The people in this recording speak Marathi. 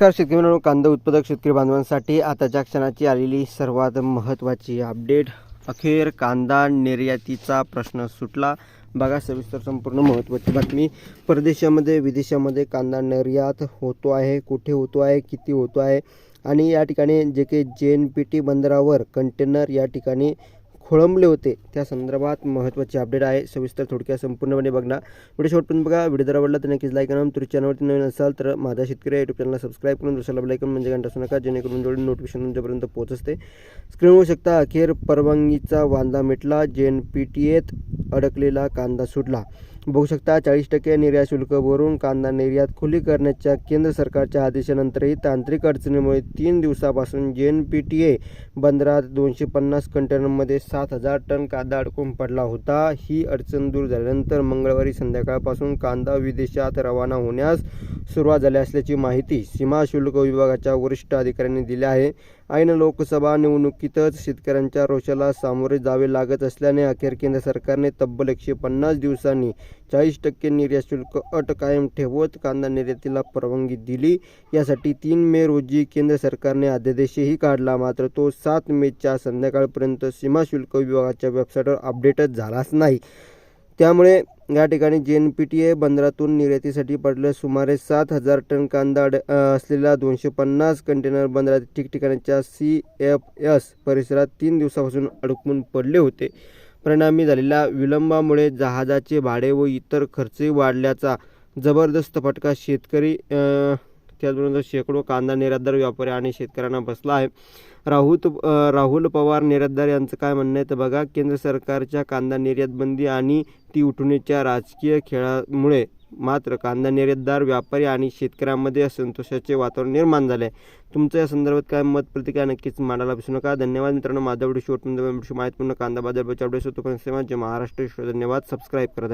नमस्कार शेतकरी मित्रांनो. कांदा उत्पादक शेतकरी बांधवांसाठी आताच्या क्षणाची आलेली सर्वात महत्त्वाची अपडेट अखेर कांदा निर्यातीचा प्रश्न सुटला. बघा सविस्तर संपूर्ण महत्त्वाची बातमी. परदेशामध्ये विदेशामध्ये कांदा निर्यात होतो आहे कुठे होतो आहे किती होतो आहे? आणि या ठिकाणी जे काही जे एन पी टी बंदरावर कंटेनर या ठिकाणी खोळंबले होते. त्या संदर्भात महत्त्वाची अपडेट आहे. सविस्तर थोडक्यात संपूर्णपणे बघणार व्हिडिओ शेवटपर्यंत बघा. व्हिडिओ जर आवडला तर नक्कीच लाईक करा. तुमच्या चॅनलवरती नवीन असाल तर माझा शेतकरी युट्यूब चॅनलला सबस्क्राईब करून दुसऱ्याला लाईकन म्हणजे घंटा असू नका. जेणेकरून जोडून नोटिफिकेशन तुमच्यापर्यंत पोहोचते. स्क्रीन होऊ शकता. अखेर परवानगीचा वांदा मिटला. जे एन पी टी एत अडकलेला कांदा सुटला. बघू शकता चाळीस टक्के निर्यात शुल्क भरून कांदा निर्यात खुली करण्याच्या केंद्र सरकारच्या आदेशानंतरही तांत्रिक अडचणीमुळे तीन दिवसापासून जे एन पी टी ए बंदरात दोनशे पन्नास कंटेनरमध्ये सात हजार टन कांदा अडकून पडला होता. ही अडचण दूर झाल्यानंतर मंगळवारी संध्याकाळपासून कांदा विदेशात रवाना होण्यास सुरुवात झाली असल्याची माहिती सीमा शुल्क विभागाच्या वरिष्ठ अधिकाऱ्यांनी दिली आहे. ऐन लोकसभा निवडणुकीतच शेतकऱ्यांच्या रोषाला सामोरे जावे लागत असल्याने अखेर केंद्र सरकारने तब्बल एकशे पन्नास दिवसांनी चाळीस टक्के निर्यात शुल्क अट कायम ठेवत कांदा निर्यातीला परवानगी दिली. यासाठी तीन मे रोजी केंद्र सरकारने अध्यादेशही काढला. मात्र तो सात मेच्या संध्याकाळपर्यंत सीमा शुल्क विभागाच्या वेबसाईटवर अपडेटच झालाच नाही. त्यामुळे या ठिकाणी J N P T A बंदरातून निर्यातीसाठी पडलं. सुमारे सात हजार टन कांदा अड- असलेला दोनशे पन्नास कंटेनर बंदरात ठिकठिकाणच्या सी एफ एस परिसरात तीन दिवसापासून अडकून पडले होते. परिणामी झालेल्या विलंबामुळे जहाजाचे भाडे व इतर खर्चही वाढल्याचा जबरदस्त फटका शेतकरी त्याचबरोबर शेकडो कांदा निर्यातदार व्यापारी आणि शेतकऱ्यांना बसला आहे. राहुल राहुल पवार निर्यातदार यांचं काय म्हणणं आहे तर बघा. केंद्र सरकारच्या कांदा निर्यात बंदी आणि ती उठवण्याच्या राजकीय खेळामुळे मात्र कांदा निर्यातदार व्यापारी आणि शेतकऱ्यांमध्ये असंतोषाचे वातावरण निर्माण झाले आहे. तुमचं या संदर्भात काय मत प्रतिक्रिया नक्कीच मांडायला विसरू नका. धन्यवाद मित्रांनो. माझा व्हिडिओ शेवटपर्यंत माहितीपूर्ण कांदा बाजार बचाव व्हिडिओ होतो. पण सेवा जे महाराष्ट्र. धन्यवाद. सबस्क्राईब करा.